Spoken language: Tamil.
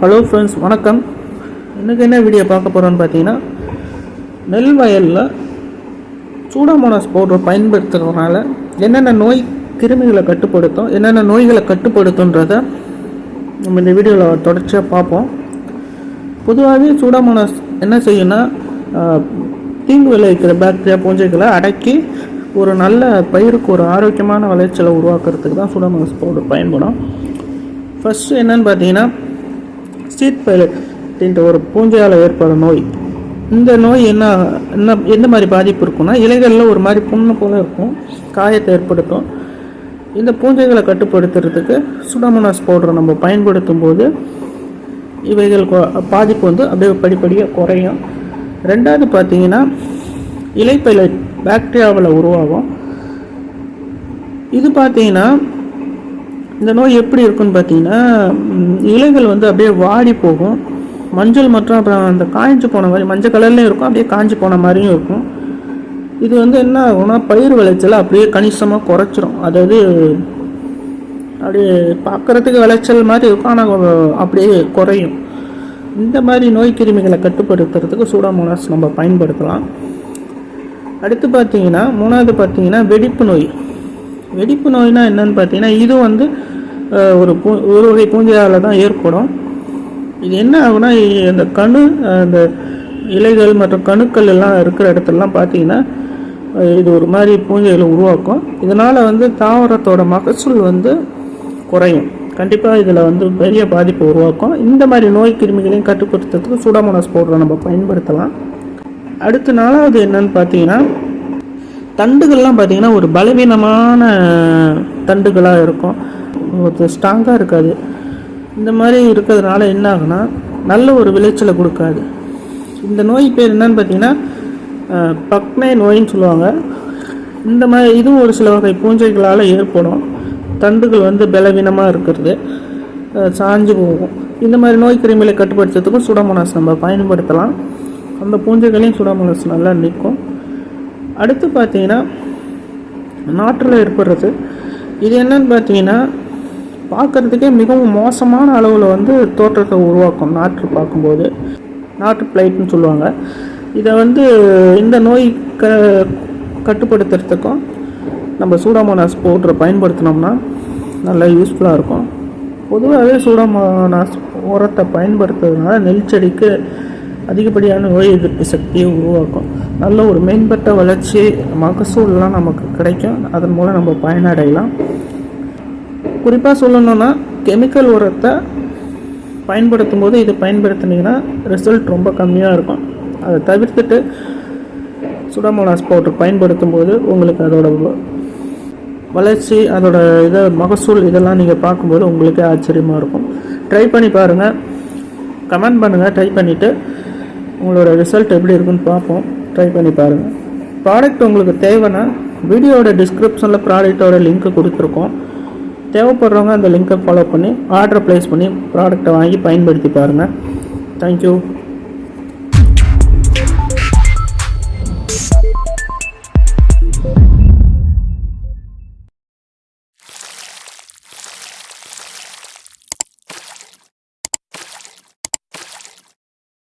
ஹலோ ஃப்ரெண்ட்ஸ் வணக்கம். இன்றைக்கி என்ன வீடியோ பார்க்க போகிறோன்னு பார்த்தீங்கன்னா நெல் வயலில் சூடாமோனாஸ் பவுடர் பயன்படுத்துகிறதுனால என்னென்ன நோய் கிருமிகளை கட்டுப்படுத்தும் என்னென்ன நோய்களை கட்டுப்படுத்துன்றத நம்ம இந்த வீடியோவில் தொடர்ச்சியாக பார்ப்போம். பொதுவாகவே சூடாமோனாஸ் என்ன செய்யும்னா தீங்கு விளைவிக்கிற பாக்டீரியா பூஞ்சைகளை அடக்கி ஒரு நல்ல பயிருக்கு ஒரு ஆரோக்கியமான விளைச்சலை உருவாக்குறதுக்கு தான் சூடாமோனாஸ் பவுடர் பயன்படும். ஃபஸ்ட்டு என்னன்னு பார்த்தீங்கன்னா ஸ்ட்ரீட் பைலட் அப்படின்ற ஒரு பூஞ்சையால் ஏற்படும் நோய். இந்த நோய் என்ன என்ன எந்த மாதிரி பாதிப்பு இருக்கும்னா இலைகளில் ஒரு மாதிரி புண்ணு போல இருக்கும் காயத்தை ஏற்படுத்தும். இந்த பூஞ்சைகளை கட்டுப்படுத்துறதுக்கு சுடாமோனாஸ் பவுடரை நம்ம பயன்படுத்தும் போது இவைகள் பாதிப்பு வந்து அப்படியே படிப்படியாக குறையும். ரெண்டாவது பார்த்தீங்கன்னா இலைப்பைலட் பாக்டீரியாவில் உருவாகும். இது பார்த்தீங்கன்னா இந்த நோய் எப்படி இருக்குன்னு பார்த்தீங்கன்னா இலைகள் வந்து அப்படியே வாடி போகும். மஞ்சள் மற்றும் அப்புறம் அந்த காய்ஞ்சு போன மாதிரி மஞ்சள் கலர்லேயும் இருக்கும் அப்படியே காய்ஞ்சு போன மாதிரியும் இருக்கும். இது வந்து என்ன ஆகும்னா பயிர் விளைச்சலை அப்படியே கணிசமாக குறைச்சிரும். அதாவது அப்படியே பார்க்குறதுக்கு விளைச்சல் மாதிரி இருக்கும் ஆனால் அப்படியே குறையும். இந்த மாதிரி நோய் கிருமிகளை கட்டுப்படுத்துறதுக்கு சூடாமோனாஸ் நம்ம பயன்படுத்தலாம். அடுத்து பார்த்தீங்கன்னா மூணாவது பார்த்தீங்கன்னா வெடிப்பு நோய். வெடிப்பு நோய்னா என்னன்னு பார்த்தீங்கன்னா இது வந்து ஒரு பூ ஒரு வகை பூஞ்சையால் தான் ஏற்படும். இது என்ன ஆகுனா இந்த கணு அந்த இலைகள் மற்றும் கணுக்கள் எல்லாம் இருக்கிற இடத்துலலாம் பார்த்தீங்கன்னா இது ஒரு மாதிரி பூஞ்சைகளை உருவாக்கும். இதனால் வந்து தாவரத்தோட மகசூல் வந்து குறையும். கண்டிப்பாக இதில் வந்து பெரிய பாதிப்பு உருவாக்கும். இந்த மாதிரி நோய் கிருமிகளையும் கட்டுப்படுத்துறதுக்கு சூடாமோனாஸ் பவுடரை நம்ம பயன்படுத்தலாம். அடுத்து நாலாவது என்னன்னு பார்த்தீங்கன்னா தண்டுகள்லாம் பார்த்தீங்கன்னா ஒரு பலவீனமான தண்டுகளாக இருக்கும். ஒரு ஸ்ட்ராங்காக இருக்காது. இந்த மாதிரி இருக்கிறதுனால என்ன ஆகுனா நல்ல ஒரு விளைச்சலை கொடுக்காது. இந்த நோய் பேர் என்னன்னு பார்த்தீங்கன்னா அஹ், பக்மே நோயின்னு சொல்லுவாங்க. இந்த மாதிரி இதுவும் ஒரு சில வகை பூஞ்சைகளால் ஏற்படும். தண்டுகள் வந்து பலவீனமாக இருக்கிறது. சாஞ்சு போகும். இந்த மாதிரி நோய் கிருமிகளை கட்டுப்படுத்துறதுக்கும் சுடமோனாஸ் நம்ம பயன்படுத்தலாம். அந்த பூஞ்சைகளையும் சுடமோனாஸ் நல்லா நிற்கும் அடுத்து பார்த்தீங்கன்னா நாற்றில் ஏற்படுறது. இது என்னன்னு பார்த்தீங்கன்னா பார்க்குறதுக்கே மிகவும் மோசமான அளவில் வந்து தோற்றத்தை உருவாக்கும் நாற்று பார்க்கும்போது. நாற்று பிளைட்னு சொல்லுவாங்க. இதை வந்து இந்த நோய் க கட்டுப்படுத்துறதுக்கும் நம்ம சூடாமோனாஸ் பவுடரை பயன்படுத்தினோம்னா நல்லா யூஸ்ஃபுல்லாக இருக்கும். பொதுவாகவே சூடாமோனாஸ் உரத்தை பயன்படுத்துறதுனால நெல் செடிக்கு அதிகப்படியான நோய் எதிர்ப்பு சக்தியை உருவாக்கும். நல்ல ஒரு மேம்பட்ட வளர்ச்சி மகசூல்லாம் நமக்கு கிடைக்கும். அதன் மூலம் நம்ம பயனடையலாம். குறிப்பாக சொல்லணும்னா கெமிக்கல் உரத்தை பயன்படுத்தும் போது இதை பயன்படுத்தினீங்கன்னா ரிசல்ட் ரொம்ப கம்மியாக இருக்கும். அதை தவிர்த்துட்டு சுடாமோனாஸ் பவுடர் பயன்படுத்தும் போது உங்களுக்கு அதோட வளர்ச்சி அதோட இதை மகசூல் இதெல்லாம் நீங்கள் பார்க்கும்போது உங்களுக்கே ஆச்சரியமாக இருக்கும். ட்ரை பண்ணி பாருங்கள் கமெண்ட் பண்ணுங்கள் ட்ரை பண்ணிவிட்டு உங்களோட ரிசல்ட் எப்படி இருக்குன்னு பார்ப்போம். ட்ரை பண்ணி பாருங்கள் ப்ராடக்ட் உங்களுக்கு தேவைன்னா வீடியோட டிஸ்கிரிப்ஷனில் ப்ராடக்ட்டோட லிங்க்கு கொடுத்துருக்கோம். தேவைப்படுறவங்க அந்த லிங்க்கை ஃபாலோ பண்ணி ஆர்டர் ப்ளேஸ் பண்ணி ப்ராடக்ட்டை வாங்கி பயன்படுத்தி பாருங்கள் தேங்க்யூ